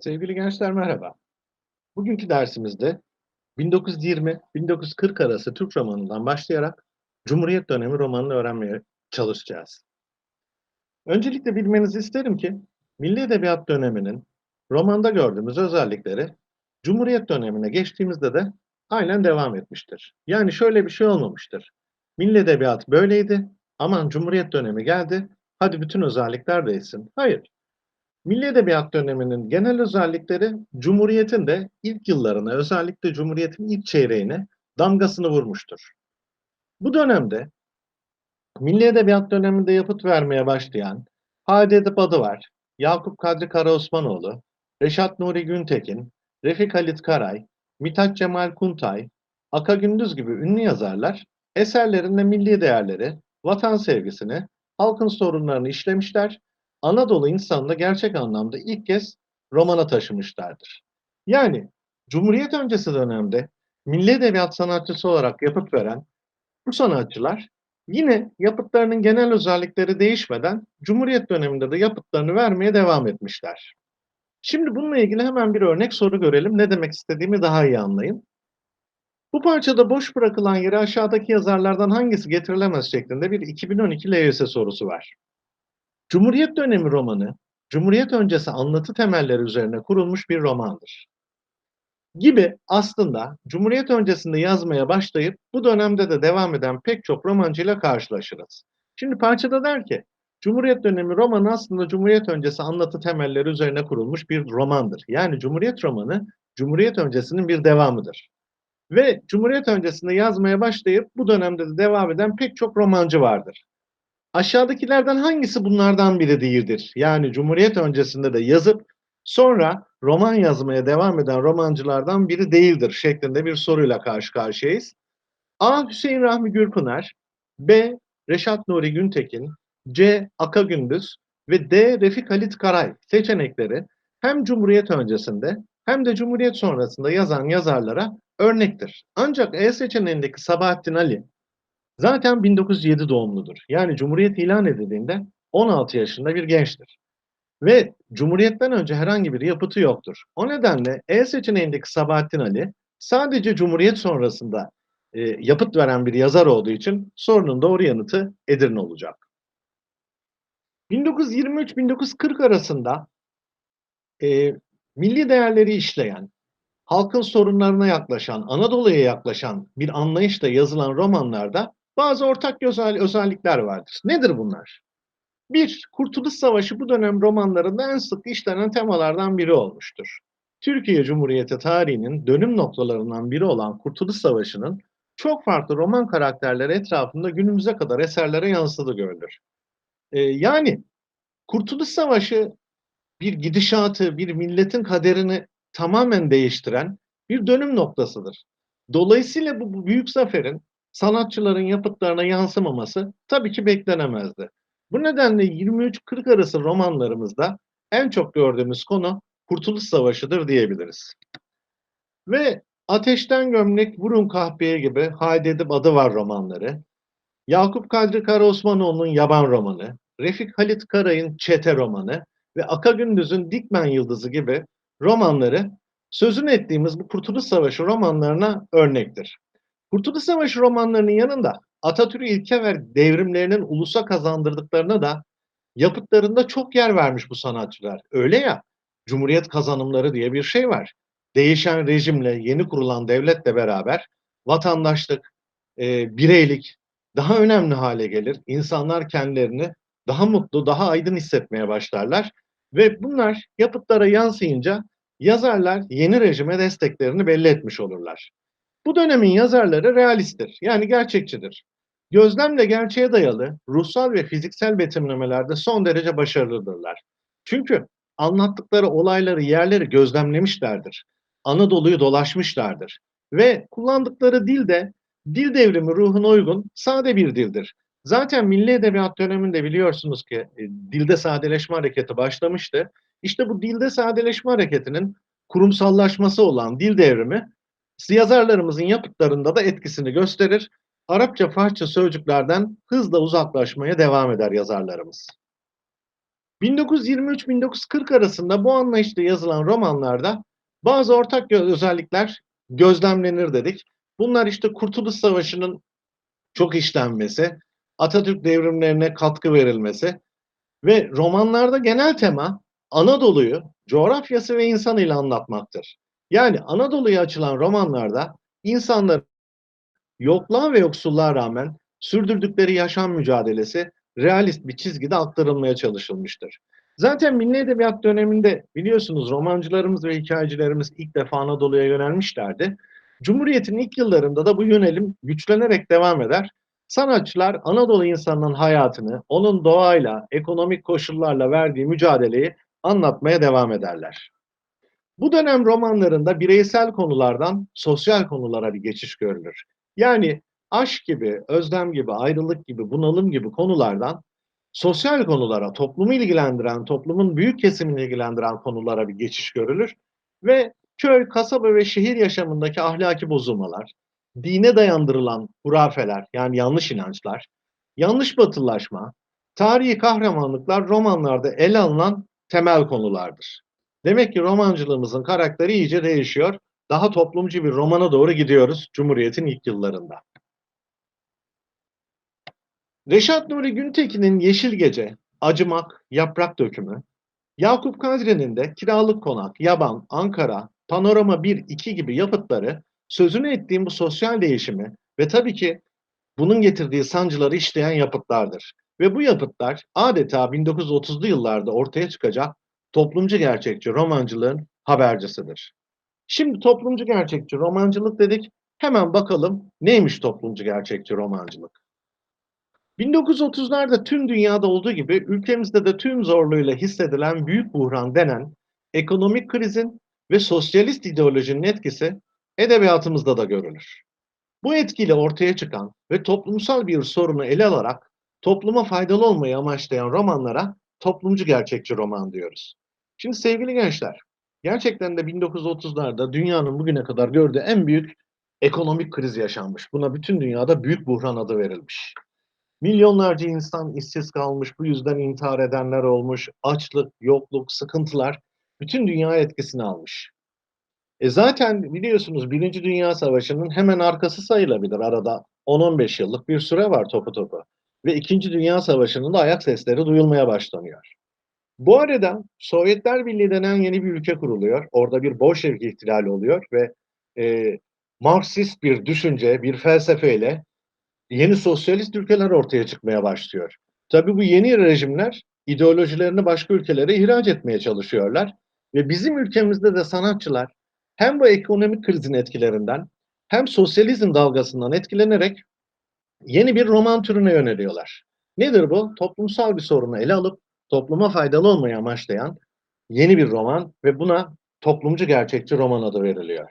Sevgili gençler merhaba. Bugünkü dersimizde 1920-1940 arası Türk romanından başlayarak Cumhuriyet dönemi romanını öğrenmeye çalışacağız. Öncelikle bilmenizi isterim ki Milli Edebiyat döneminin romanda gördüğümüz özellikleri Cumhuriyet dönemine geçtiğimizde de aynen devam etmiştir. Yani şöyle bir şey olmamıştır. Milli Edebiyat böyleydi, aman Cumhuriyet dönemi geldi, hadi bütün özellikler değişsin. Hayır. Milli Edebiyat döneminin genel özellikleri Cumhuriyet'in de ilk yıllarına, özellikle Cumhuriyet'in ilk çeyreğine damgasını vurmuştur. Bu dönemde Milli Edebiyat döneminde yapıt vermeye başlayan Hadi Edip adı var, Yakup Kadri Karaosmanoğlu, Reşat Nuri Güntekin, Refik Halit Karay, Mithat Cemal Kuntay, Aka Gündüz gibi ünlü yazarlar eserlerinde milli değerleri, vatan sevgisini, halkın sorunlarını işlemişler Anadolu insanını gerçek anlamda ilk kez romana taşımışlardır. Yani Cumhuriyet öncesi dönemde milli edebiyat sanatçısı olarak yapıt veren bu sanatçılar yine yapıtlarının genel özellikleri değişmeden Cumhuriyet döneminde de yapıtlarını vermeye devam etmişler. Şimdi bununla ilgili hemen bir örnek soru görelim. Ne demek istediğimi daha iyi anlayın. Bu parçada boş bırakılan yere aşağıdaki yazarlardan hangisi getirilemez şeklinde bir 2012 LYS sorusu var. Cumhuriyet dönemi romanı, Cumhuriyet öncesi anlatı temelleri üzerine kurulmuş bir romandır. Gibi aslında Cumhuriyet öncesinde yazmaya başlayıp bu dönemde de devam eden pek çok romancıyla karşılaşırız. Şimdi parçada der ki, Cumhuriyet dönemi romanı aslında Cumhuriyet öncesi anlatı temelleri üzerine kurulmuş bir romandır. Yani Cumhuriyet romanı, Cumhuriyet öncesinin bir devamıdır. Ve Cumhuriyet öncesinde yazmaya başlayıp bu dönemde de devam eden pek çok romancı vardır. Aşağıdakilerden hangisi bunlardan biri değildir? Yani Cumhuriyet öncesinde de yazıp sonra roman yazmaya devam eden romancılardan biri değildir şeklinde bir soruyla karşı karşıyayız. A. Hüseyin Rahmi Gürpınar, B. Reşat Nuri Güntekin, C. Aka Gündüz ve D. Refik Halit Karay seçenekleri hem Cumhuriyet öncesinde hem de Cumhuriyet sonrasında yazan yazarlara örnektir. Ancak E seçeneğindeki Sabahattin Ali Zaten 1907 doğumludur. Yani Cumhuriyet ilan edildiğinde 16 yaşında bir gençtir. Ve Cumhuriyet'ten önce herhangi bir yapıtı yoktur. O nedenle E seçeneğindeki Sabahattin Ali sadece Cumhuriyet sonrasında e, yapıt veren bir yazar olduğu için sorunun doğru yanıtı Edirne olacak. 1923-1940 arasında e, milli değerleri işleyen, halkın sorunlarına yaklaşan, Anadolu'ya yaklaşan bir anlayışla yazılan romanlarda bazı ortak özel, özellikler vardır. Nedir bunlar? Bir, Kurtuluş Savaşı bu dönem romanlarında en sık işlenen temalardan biri olmuştur. Türkiye Cumhuriyeti tarihinin dönüm noktalarından biri olan Kurtuluş Savaşı'nın çok farklı roman karakterleri etrafında günümüze kadar eserlere yansıdığı görülür. Ee, yani Kurtuluş Savaşı bir gidişatı, bir milletin kaderini tamamen değiştiren bir dönüm noktasıdır. Dolayısıyla bu, bu büyük zaferin sanatçıların yapıtlarına yansımaması tabii ki beklenemezdi. Bu nedenle 23-40 arası romanlarımızda en çok gördüğümüz konu Kurtuluş Savaşı'dır diyebiliriz. Ve Ateşten Gömlek, Vurun Kahpeye gibi Haydi Edip adı var romanları. Yakup Kadri Karaosmanoğlu'nun Yaban romanı, Refik Halit Karay'ın Çete romanı ve Aka Gündüz'ün Dikmen Yıldızı gibi romanları sözünü ettiğimiz bu Kurtuluş Savaşı romanlarına örnektir. Kurtuluş Savaşı romanlarının yanında Atatürk ilke ve devrimlerinin ulusa kazandırdıklarına da yapıtlarında çok yer vermiş bu sanatçılar. Öyle ya, Cumhuriyet kazanımları diye bir şey var. Değişen rejimle, yeni kurulan devletle beraber vatandaşlık, e, bireylik daha önemli hale gelir. İnsanlar kendilerini daha mutlu, daha aydın hissetmeye başlarlar. Ve bunlar yapıtlara yansıyınca yazarlar yeni rejime desteklerini belli etmiş olurlar. Bu dönemin yazarları realisttir, yani gerçekçidir. Gözlemle gerçeğe dayalı ruhsal ve fiziksel betimlemelerde son derece başarılıdırlar. Çünkü anlattıkları olayları, yerleri gözlemlemişlerdir. Anadolu'yu dolaşmışlardır. Ve kullandıkları dil de dil devrimi ruhuna uygun sade bir dildir. Zaten Milli Edebiyat döneminde biliyorsunuz ki e, dilde sadeleşme hareketi başlamıştı. İşte bu dilde sadeleşme hareketinin kurumsallaşması olan dil devrimi yazarlarımızın yapıtlarında da etkisini gösterir. Arapça, Farsça sözcüklerden hızla uzaklaşmaya devam eder yazarlarımız. 1923-1940 arasında bu anlayışla yazılan romanlarda bazı ortak özellikler gözlemlenir dedik. Bunlar işte Kurtuluş Savaşı'nın çok işlenmesi, Atatürk devrimlerine katkı verilmesi ve romanlarda genel tema Anadolu'yu coğrafyası ve insanıyla anlatmaktır. Yani Anadolu'ya açılan romanlarda insanlar yokluğa ve yoksulluğa rağmen sürdürdükleri yaşam mücadelesi realist bir çizgide aktarılmaya çalışılmıştır. Zaten Milli Edebiyat döneminde biliyorsunuz romancılarımız ve hikayecilerimiz ilk defa Anadolu'ya yönelmişlerdi. Cumhuriyet'in ilk yıllarında da bu yönelim güçlenerek devam eder. Sanatçılar Anadolu insanının hayatını, onun doğayla, ekonomik koşullarla verdiği mücadeleyi anlatmaya devam ederler. Bu dönem romanlarında bireysel konulardan sosyal konulara bir geçiş görülür. Yani aşk gibi, özlem gibi, ayrılık gibi, bunalım gibi konulardan sosyal konulara, toplumu ilgilendiren, toplumun büyük kesimini ilgilendiren konulara bir geçiş görülür ve köy, kasaba ve şehir yaşamındaki ahlaki bozulmalar, dine dayandırılan hurafeler yani yanlış inançlar, yanlış batılılaşma, tarihi kahramanlıklar romanlarda ele alınan temel konulardır. Demek ki romancılığımızın karakteri iyice değişiyor. Daha toplumcu bir romana doğru gidiyoruz Cumhuriyet'in ilk yıllarında. Reşat Nuri Güntekin'in Yeşil Gece, Acımak, Yaprak Dökümü, Yakup Kadri'nin de Kiralık Konak, Yaban, Ankara, Panorama 1, 2 gibi yapıtları sözünü ettiğim bu sosyal değişimi ve tabii ki bunun getirdiği sancıları işleyen yapıtlardır. Ve bu yapıtlar adeta 1930'lu yıllarda ortaya çıkacak toplumcu gerçekçi romancılığın habercisidir. Şimdi toplumcu gerçekçi romancılık dedik. Hemen bakalım neymiş toplumcu gerçekçi romancılık? 1930'larda tüm dünyada olduğu gibi ülkemizde de tüm zorluğuyla hissedilen büyük buhran denen ekonomik krizin ve sosyalist ideolojinin etkisi edebiyatımızda da görülür. Bu etkiyle ortaya çıkan ve toplumsal bir sorunu ele alarak topluma faydalı olmayı amaçlayan romanlara toplumcu gerçekçi roman diyoruz. Şimdi sevgili gençler, gerçekten de 1930'larda dünyanın bugüne kadar gördüğü en büyük ekonomik kriz yaşanmış. Buna bütün dünyada büyük buhran adı verilmiş. Milyonlarca insan işsiz kalmış, bu yüzden intihar edenler olmuş, açlık, yokluk, sıkıntılar bütün dünya etkisini almış. E zaten biliyorsunuz Birinci Dünya Savaşı'nın hemen arkası sayılabilir. Arada 10-15 yıllık bir süre var topu topu. Ve İkinci Dünya Savaşı'nın da ayak sesleri duyulmaya başlanıyor. Bu arada Sovyetler Birliği denen yeni bir ülke kuruluyor. Orada bir Bolşevik ihtilali oluyor ve e, Marksist bir düşünce, bir felsefeyle yeni sosyalist ülkeler ortaya çıkmaya başlıyor. Tabii bu yeni rejimler ideolojilerini başka ülkelere ihraç etmeye çalışıyorlar. Ve bizim ülkemizde de sanatçılar hem bu ekonomik krizin etkilerinden hem sosyalizm dalgasından etkilenerek yeni bir roman türüne yöneliyorlar. Nedir bu? Toplumsal bir sorunu ele alıp topluma faydalı olmayı amaçlayan yeni bir roman ve buna toplumcu gerçekçi roman adı veriliyor.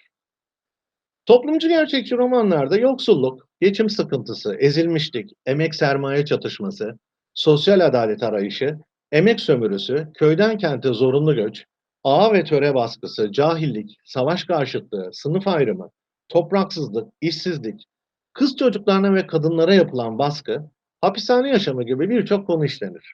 Toplumcu gerçekçi romanlarda yoksulluk, geçim sıkıntısı, ezilmişlik, emek sermaye çatışması, sosyal adalet arayışı, emek sömürüsü, köyden kente zorunlu göç, ağa ve töre baskısı, cahillik, savaş karşıtlığı, sınıf ayrımı, topraksızlık, işsizlik, kız çocuklarına ve kadınlara yapılan baskı, hapishane yaşamı gibi birçok konu işlenir.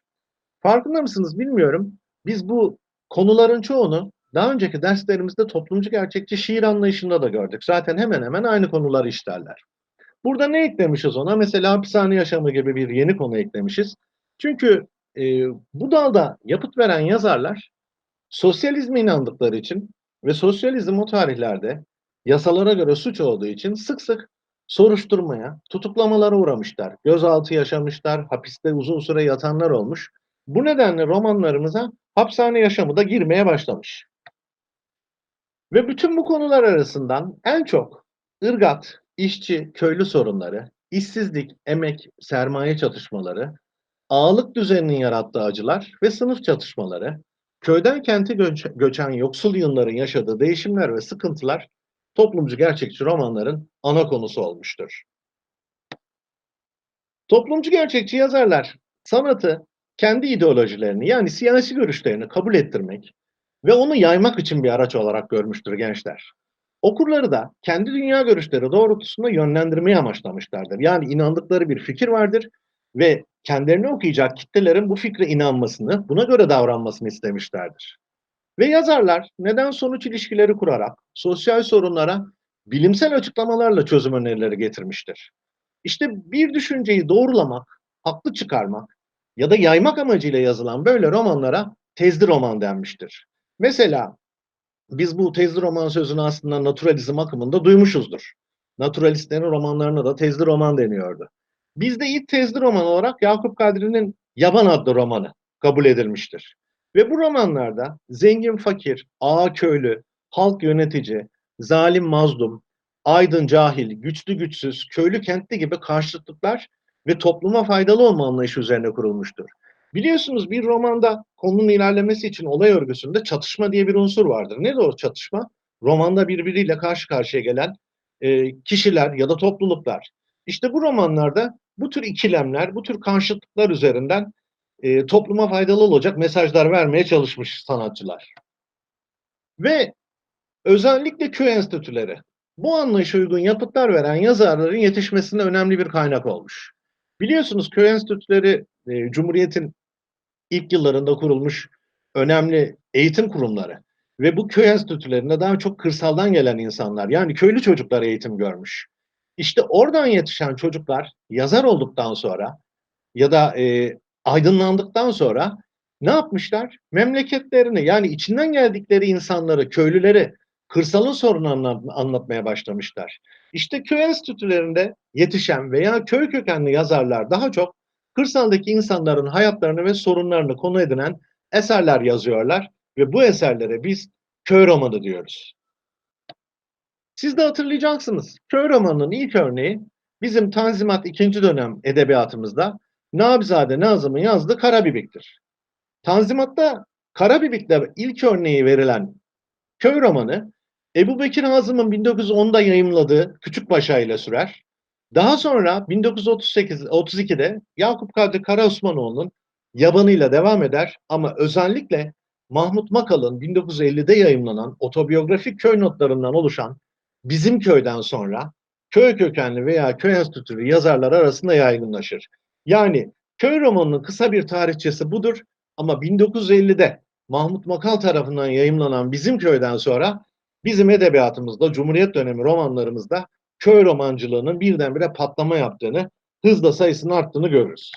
Farkında mısınız bilmiyorum. Biz bu konuların çoğunu daha önceki derslerimizde toplumcu gerçekçi şiir anlayışında da gördük. Zaten hemen hemen aynı konuları işlerler. Burada ne eklemişiz ona? Mesela hapishane yaşamı gibi bir yeni konu eklemişiz. Çünkü e, bu dalda yapıt veren yazarlar sosyalizme inandıkları için ve sosyalizm o tarihlerde yasalara göre suç olduğu için sık sık soruşturmaya, tutuklamalara uğramışlar. Gözaltı yaşamışlar, hapiste uzun süre yatanlar olmuş. Bu nedenle romanlarımıza hapishane yaşamı da girmeye başlamış. Ve bütün bu konular arasından en çok ırgat, işçi, köylü sorunları, işsizlik, emek, sermaye çatışmaları, ağalık düzeninin yarattığı acılar ve sınıf çatışmaları, köyden kente göç göçen yoksul yığınların yaşadığı değişimler ve sıkıntılar toplumcu gerçekçi romanların ana konusu olmuştur. Toplumcu gerçekçi yazarlar sanatı kendi ideolojilerini yani siyasi görüşlerini kabul ettirmek ve onu yaymak için bir araç olarak görmüştür gençler. Okurları da kendi dünya görüşleri doğrultusunda yönlendirmeyi amaçlamışlardır. Yani inandıkları bir fikir vardır ve kendilerini okuyacak kitlelerin bu fikre inanmasını, buna göre davranmasını istemişlerdir. Ve yazarlar neden sonuç ilişkileri kurarak sosyal sorunlara bilimsel açıklamalarla çözüm önerileri getirmiştir. İşte bir düşünceyi doğrulamak, haklı çıkarmak ya da yaymak amacıyla yazılan böyle romanlara tezli roman denmiştir. Mesela biz bu tezli roman sözünü aslında naturalizm akımında duymuşuzdur. Naturalistlerin romanlarına da tezli roman deniyordu. Bizde ilk tezli roman olarak Yakup Kadri'nin Yaban adlı romanı kabul edilmiştir. Ve bu romanlarda zengin fakir, ağa köylü, halk yönetici, zalim mazlum, aydın cahil, güçlü güçsüz, köylü kentli gibi karşıtlıklar ve topluma faydalı olma anlayışı üzerine kurulmuştur. Biliyorsunuz bir romanda konunun ilerlemesi için olay örgüsünde çatışma diye bir unsur vardır. Nedir o çatışma? Romanda birbiriyle karşı karşıya gelen e, kişiler ya da topluluklar. İşte bu romanlarda bu tür ikilemler, bu tür karşıtlıklar üzerinden e, topluma faydalı olacak mesajlar vermeye çalışmış sanatçılar. Ve özellikle köy enstitüleri bu anlayışa uygun yapıtlar veren yazarların yetişmesinde önemli bir kaynak olmuş. Biliyorsunuz köy enstitüleri e, Cumhuriyet'in ilk yıllarında kurulmuş önemli eğitim kurumları. Ve bu köy enstitülerinde daha çok kırsaldan gelen insanlar yani köylü çocuklar eğitim görmüş. İşte oradan yetişen çocuklar yazar olduktan sonra ya da e, aydınlandıktan sonra ne yapmışlar? Memleketlerini yani içinden geldikleri insanları, köylüleri, kırsalın sorunlarını anlatmaya başlamışlar. İşte köy enstitülerinde yetişen veya köy kökenli yazarlar daha çok kırsaldaki insanların hayatlarını ve sorunlarını konu edinen eserler yazıyorlar ve bu eserlere biz köy romanı diyoruz. Siz de hatırlayacaksınız. Köy romanının ilk örneği bizim Tanzimat ikinci dönem edebiyatımızda Nabizade Nazım'ın yazdığı Karabibik'tir. Tanzimat'ta Karabibik'te ilk örneği verilen köy romanı Ebu Bekir Hazım'ın 1910'da yayımladığı Küçük Paşa ile sürer. Daha sonra 1938 32'de Yakup Kadri Karaosmanoğlu'nun Yabanı'yla devam eder ama özellikle Mahmut Makal'ın 1950'de yayımlanan otobiyografik köy notlarından oluşan Bizim Köy'den sonra köy kökenli veya köy enstitülü yazarlar arasında yaygınlaşır. Yani köy romanının kısa bir tarihçesi budur ama 1950'de Mahmut Makal tarafından yayımlanan Bizim Köy'den sonra bizim edebiyatımızda, Cumhuriyet dönemi romanlarımızda köy romancılığının birdenbire patlama yaptığını, hızla sayısının arttığını görürüz.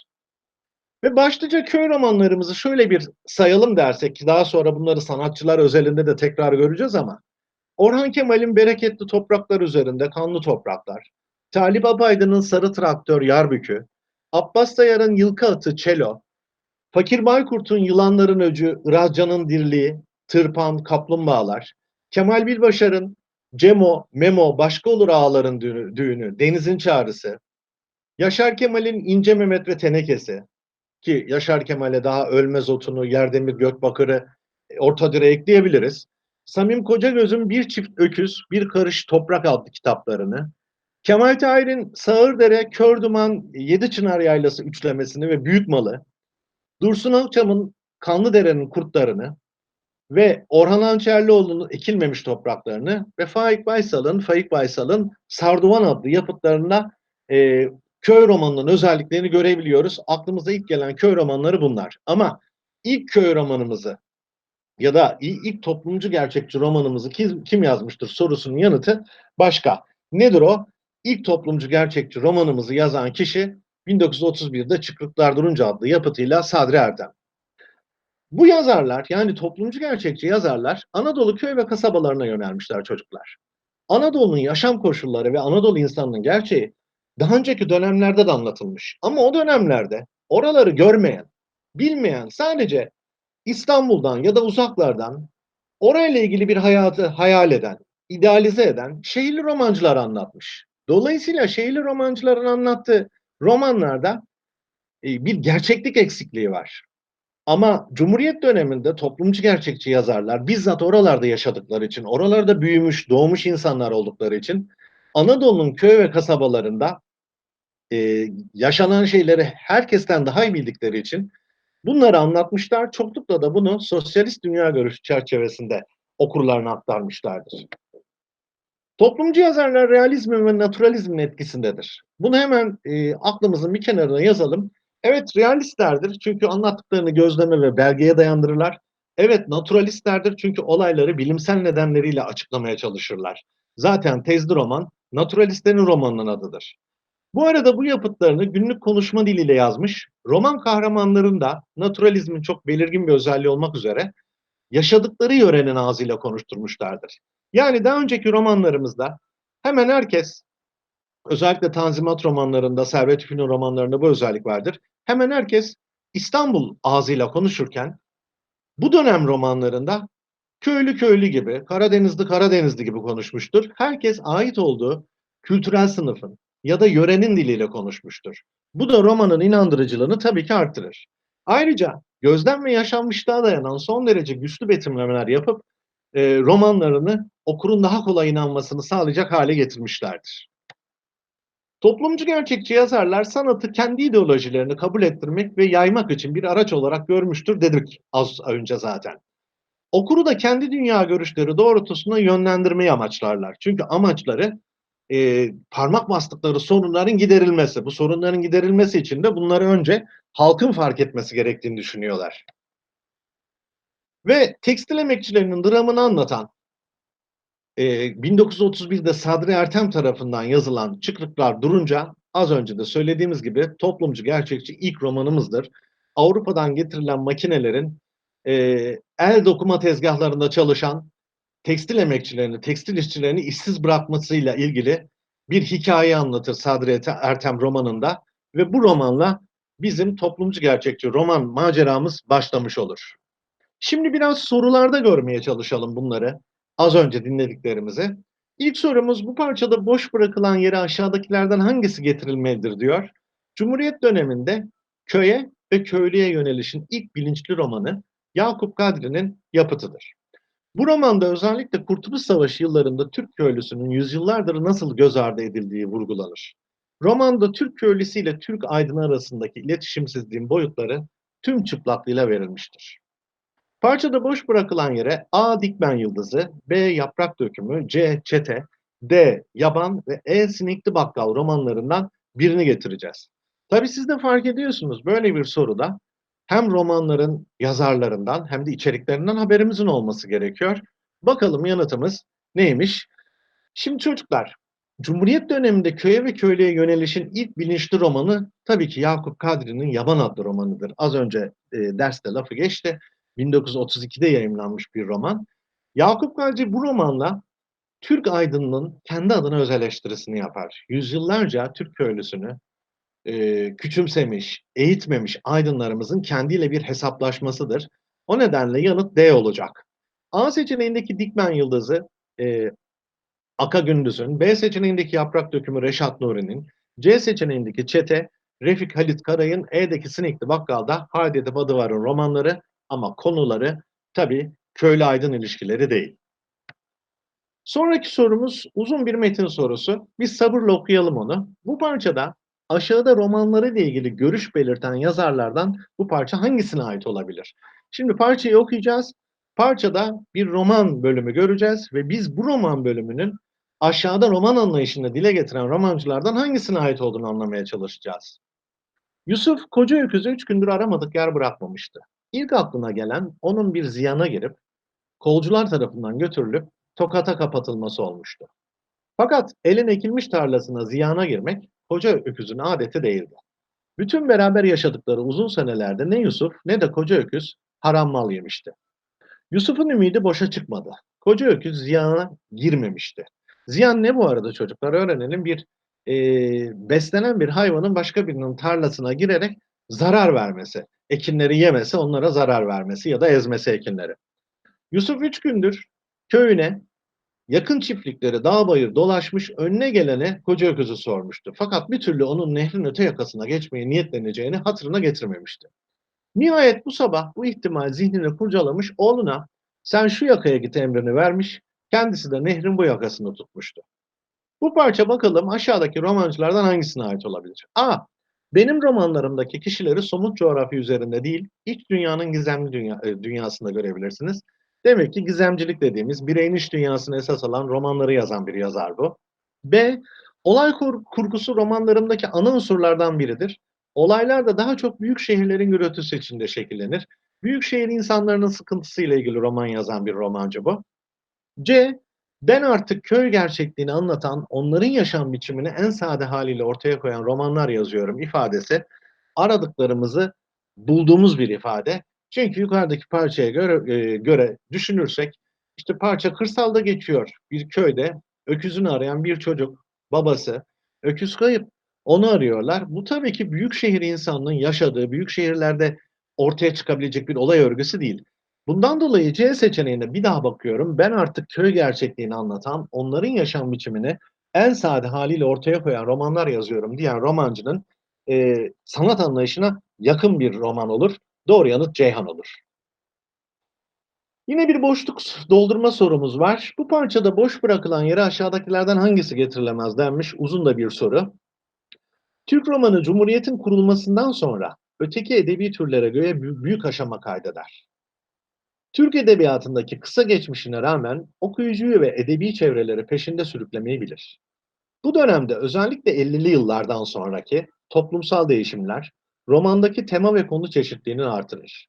Ve başlıca köy romanlarımızı şöyle bir sayalım dersek ki daha sonra bunları sanatçılar özelinde de tekrar göreceğiz ama Orhan Kemal'in Bereketli Topraklar üzerinde Kanlı Topraklar, Talip Abaydın'ın Sarı Traktör Yarbükü, Abbas Dayar'ın Yılkı Atı Çelo, Fakir Baykurt'un Yılanların Öcü, Irazcan'ın Dirliği, Tırpan, Kaplumbağalar, Kemal Bilbaşar'ın Cemo, Memo, Başka Olur Ağaların düğünü, Deniz'in Çağrısı, Yaşar Kemal'in İnce Mehmet ve Tenekesi ki Yaşar Kemal'e daha Ölmez Otunu, Yerdemir Gökbakır'ı orta direğe ekleyebiliriz. Samim Kocagöz'ün Bir Çift Öküz, Bir Karış Toprak adlı kitaplarını, Kemal Tahir'in Sağırdere, Kör Duman, Yedi Çınar Yaylası üçlemesini ve Büyük Malı, Dursun Akçam'ın Kanlıdere'nin Kurtlarını ve Orhan Hançerlioğlu'nun Ekilmemiş Topraklarını ve Faik Baysal'ın Faik Baysal'ın Sarduvan adlı yapıtlarında e, köy romanının özelliklerini görebiliyoruz. Aklımıza ilk gelen köy romanları bunlar. Ama ilk köy romanımızı ya da ilk toplumcu gerçekçi romanımızı kim, kim yazmıştır sorusunun yanıtı başka. Nedir o? İlk toplumcu gerçekçi romanımızı yazan kişi 1931'de Çıkrıklar Durunca adlı yapıtıyla Sadri Erdem. Bu yazarlar yani toplumcu gerçekçi yazarlar Anadolu köy ve kasabalarına yönelmişler çocuklar. Anadolu'nun yaşam koşulları ve Anadolu insanının gerçeği daha önceki dönemlerde de anlatılmış. Ama o dönemlerde oraları görmeyen, bilmeyen sadece İstanbul'dan ya da uzaklardan orayla ilgili bir hayatı hayal eden, idealize eden şehirli romancılar anlatmış. Dolayısıyla şehirli romancıların anlattığı romanlarda e, bir gerçeklik eksikliği var. Ama Cumhuriyet döneminde toplumcu gerçekçi yazarlar bizzat oralarda yaşadıkları için, oralarda büyümüş, doğmuş insanlar oldukları için Anadolu'nun köy ve kasabalarında e, yaşanan şeyleri herkesten daha iyi bildikleri için bunları anlatmışlar. Çoklukla da bunu sosyalist dünya görüşü çerçevesinde okurlarına aktarmışlardır. Toplumcu yazarlar realizmin ve naturalizmin etkisindedir. Bunu hemen e, aklımızın bir kenarına yazalım. Evet, realistlerdir çünkü anlattıklarını gözleme ve belgeye dayandırırlar. Evet, naturalistlerdir çünkü olayları bilimsel nedenleriyle açıklamaya çalışırlar. Zaten tezli roman, naturalistlerin romanının adıdır. Bu arada bu yapıtlarını günlük konuşma diliyle yazmış, roman kahramanlarında naturalizmin çok belirgin bir özelliği olmak üzere yaşadıkları yörenin ağzıyla konuşturmuşlardır. Yani daha önceki romanlarımızda hemen herkes, özellikle Tanzimat romanlarında, Servet Fünun romanlarında bu özellik vardır. Hemen herkes İstanbul ağzıyla konuşurken bu dönem romanlarında köylü köylü gibi, Karadenizli Karadenizli gibi konuşmuştur. Herkes ait olduğu kültürel sınıfın ya da yörenin diliyle konuşmuştur. Bu da romanın inandırıcılığını tabii ki arttırır. Ayrıca gözlem ve yaşanmışlığa dayanan son derece güçlü betimlemeler yapıp e, romanlarını okurun daha kolay inanmasını sağlayacak hale getirmişlerdir. Toplumcu gerçekçi yazarlar sanatı kendi ideolojilerini kabul ettirmek ve yaymak için bir araç olarak görmüştür dedik az önce zaten. Okuru da kendi dünya görüşleri doğrultusunda yönlendirmeyi amaçlarlar. Çünkü amaçları e, parmak bastıkları sorunların giderilmesi. Bu sorunların giderilmesi için de bunları önce halkın fark etmesi gerektiğini düşünüyorlar. Ve tekstil emekçilerinin dramını anlatan e, 1931'de Sadri Ertem tarafından yazılan Çıkrıklar Durunca az önce de söylediğimiz gibi toplumcu gerçekçi ilk romanımızdır. Avrupa'dan getirilen makinelerin e, el dokuma tezgahlarında çalışan tekstil emekçilerini, tekstil işçilerini işsiz bırakmasıyla ilgili bir hikaye anlatır Sadri Ertem romanında ve bu romanla bizim toplumcu gerçekçi roman maceramız başlamış olur. Şimdi biraz sorularda görmeye çalışalım bunları. Az önce dinlediklerimizi. İlk sorumuz bu parçada boş bırakılan yere aşağıdakilerden hangisi getirilmelidir diyor. Cumhuriyet döneminde köye ve köylüye yönelişin ilk bilinçli romanı Yakup Kadri'nin yapıtıdır. Bu romanda özellikle Kurtuluş Savaşı yıllarında Türk köylüsünün yüzyıllardır nasıl göz ardı edildiği vurgulanır. Romanda Türk köylüsü ile Türk aydını arasındaki iletişimsizliğin boyutları tüm çıplaklığıyla verilmiştir. Parçada boş bırakılan yere A. Dikmen yıldızı, B. Yaprak dökümü, C. Çete, D. Yaban ve E. Sinikli Bakkal romanlarından birini getireceğiz. Tabii siz de fark ediyorsunuz böyle bir soruda hem romanların yazarlarından hem de içeriklerinden haberimizin olması gerekiyor. Bakalım yanıtımız neymiş? Şimdi çocuklar, Cumhuriyet döneminde köye ve köylüye yönelişin ilk bilinçli romanı tabii ki Yakup Kadri'nin Yaban adlı romanıdır. Az önce e, derste lafı geçti. 1932'de yayımlanmış bir roman. Yakup Kadri bu romanla Türk aydınının kendi adına öz eleştirisini yapar. Yüzyıllarca Türk köylüsünü e, küçümsemiş, eğitmemiş aydınlarımızın kendiyle bir hesaplaşmasıdır. O nedenle yanıt D olacak. A seçeneğindeki Dikmen Yıldızı e, Aka Gündüz'ün, B seçeneğindeki Yaprak Dökümü Reşat Nuri'nin, C seçeneğindeki Çete, Refik Halit Karay'ın, E'deki Sinekli Bakkal'da Hadide Badıvar'ın romanları ama konuları tabii köylü aydın ilişkileri değil. Sonraki sorumuz uzun bir metin sorusu. Biz sabırla okuyalım onu. Bu parçada aşağıda romanları ile ilgili görüş belirten yazarlardan bu parça hangisine ait olabilir? Şimdi parçayı okuyacağız. Parçada bir roman bölümü göreceğiz ve biz bu roman bölümünün aşağıda roman anlayışını dile getiren romancılardan hangisine ait olduğunu anlamaya çalışacağız. Yusuf koca öküzü üç gündür aramadık yer bırakmamıştı. İlk aklına gelen onun bir ziyana girip kolcular tarafından götürülüp tokata kapatılması olmuştu. Fakat elin ekilmiş tarlasına ziyana girmek koca öküzün adeti değildi. Bütün beraber yaşadıkları uzun senelerde ne Yusuf ne de koca öküz haram mal yemişti. Yusuf'un ümidi boşa çıkmadı. Koca öküz ziyana girmemişti. Ziyan ne bu arada çocuklar? Öğrenelim bir e, beslenen bir hayvanın başka birinin tarlasına girerek zarar vermesi. Ekinleri yemesi, onlara zarar vermesi ya da ezmesi ekinleri. Yusuf üç gündür köyüne yakın çiftlikleri dağ bayır dolaşmış önüne gelene koca öküzü sormuştu. Fakat bir türlü onun nehrin öte yakasına geçmeye niyetleneceğini hatırına getirmemişti. Nihayet bu sabah bu ihtimal zihnini kurcalamış oğluna sen şu yakaya git emrini vermiş, kendisi de nehrin bu yakasını tutmuştu. Bu parça bakalım aşağıdaki romancılardan hangisine ait olabilir? A. Benim romanlarımdaki kişileri somut coğrafya üzerinde değil, iç dünyanın gizemli dünya, e, dünyasında görebilirsiniz. Demek ki gizemcilik dediğimiz bireyin iç dünyasını esas alan romanları yazan bir yazar bu. B. Olay kur kurgusu romanlarımdaki ana unsurlardan biridir. Olaylar da daha çok büyük şehirlerin gürültüsü içinde şekillenir. Büyük şehir insanlarının sıkıntısıyla ilgili roman yazan bir romancı bu. C. Ben artık köy gerçekliğini anlatan, onların yaşam biçimini en sade haliyle ortaya koyan romanlar yazıyorum ifadesi aradıklarımızı bulduğumuz bir ifade. Çünkü yukarıdaki parçaya göre, e, göre düşünürsek işte parça kırsalda geçiyor. Bir köyde öküzünü arayan bir çocuk, babası, öküz kayıp. Onu arıyorlar. Bu tabii ki büyük şehir insanının yaşadığı, büyük şehirlerde ortaya çıkabilecek bir olay örgüsü değil. Bundan dolayı C seçeneğine bir daha bakıyorum. Ben artık köy gerçekliğini anlatan, onların yaşam biçimini en sade haliyle ortaya koyan romanlar yazıyorum diyen romancının e, sanat anlayışına yakın bir roman olur. Doğru yanıt Ceyhan olur. Yine bir boşluk doldurma sorumuz var. Bu parçada boş bırakılan yere aşağıdakilerden hangisi getirilemez denmiş. Uzun da bir soru. Türk romanı Cumhuriyet'in kurulmasından sonra öteki edebi türlere göre büyük aşama kaydeder. Türk edebiyatındaki kısa geçmişine rağmen okuyucuyu ve edebi çevreleri peşinde sürüklemeyi bilir. Bu dönemde özellikle 50'li yıllardan sonraki toplumsal değişimler romandaki tema ve konu çeşitliliğini artırır.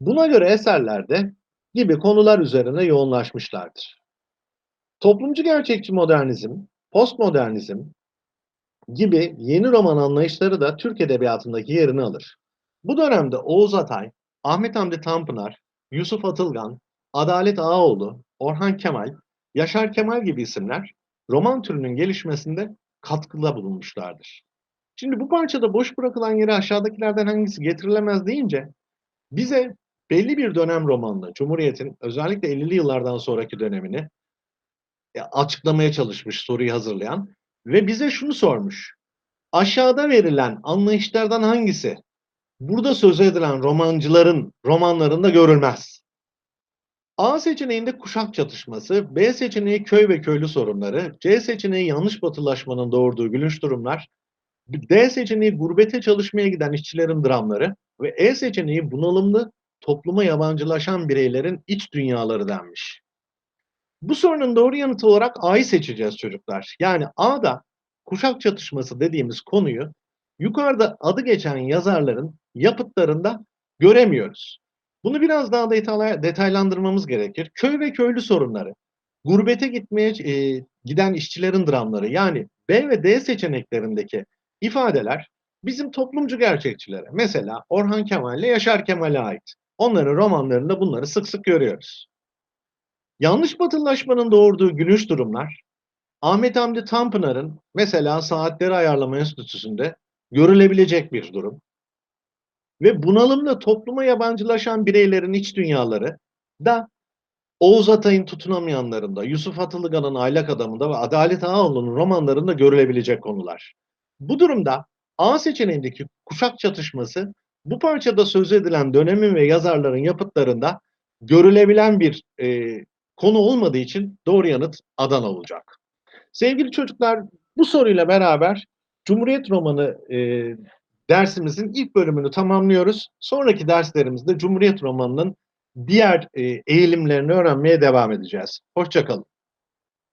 Buna göre eserlerde gibi konular üzerine yoğunlaşmışlardır. Toplumcu gerçekçi modernizm, postmodernizm gibi yeni roman anlayışları da Türk edebiyatındaki yerini alır. Bu dönemde Oğuz Atay, Ahmet Hamdi Tanpınar, Yusuf Atılgan, Adalet Ağaoğlu, Orhan Kemal, Yaşar Kemal gibi isimler roman türünün gelişmesinde katkıda bulunmuşlardır. Şimdi bu parçada boş bırakılan yere aşağıdakilerden hangisi getirilemez deyince bize belli bir dönem romanını, Cumhuriyet'in özellikle 50'li yıllardan sonraki dönemini e, açıklamaya çalışmış soruyu hazırlayan ve bize şunu sormuş. Aşağıda verilen anlayışlardan hangisi burada söz edilen romancıların romanlarında görülmez? A seçeneğinde kuşak çatışması, B seçeneği köy ve köylü sorunları, C seçeneği yanlış batılaşmanın doğurduğu gülünç durumlar, D seçeneği gurbete çalışmaya giden işçilerin dramları ve E seçeneği bunalımlı, topluma yabancılaşan bireylerin iç dünyaları denmiş. Bu sorunun doğru yanıtı olarak A'yı seçeceğiz çocuklar. Yani A'da kuşak çatışması dediğimiz konuyu yukarıda adı geçen yazarların yapıtlarında göremiyoruz. Bunu biraz daha detaylandırmamız gerekir. Köy ve köylü sorunları, gurbete gitmeye e, giden işçilerin dramları yani B ve D seçeneklerindeki ifadeler bizim toplumcu gerçekçilere mesela Orhan Kemal ile Yaşar Kemal'e ait. Onların romanlarında bunları sık sık görüyoruz. Yanlış batılılaşmanın doğurduğu gülünç durumlar Ahmet Hamdi Tanpınar'ın mesela Saatleri Ayarlama Enstitüsü'nde görülebilecek bir durum. Ve bunalımla topluma yabancılaşan bireylerin iç dünyaları da Oğuz Atay'ın tutunamayanlarında, Yusuf Atılıgan'ın Aylak Adamı'nda ve Adalet Ağaoğlu'nun romanlarında görülebilecek konular. Bu durumda A seçeneğindeki kuşak çatışması bu parçada söz edilen dönemin ve yazarların yapıtlarında görülebilen bir e, konu olmadığı için doğru yanıt Adana olacak. Sevgili çocuklar bu soruyla beraber Cumhuriyet romanı e, dersimizin ilk bölümünü tamamlıyoruz. Sonraki derslerimizde Cumhuriyet romanının diğer e, eğilimlerini öğrenmeye devam edeceğiz. Hoşçakalın.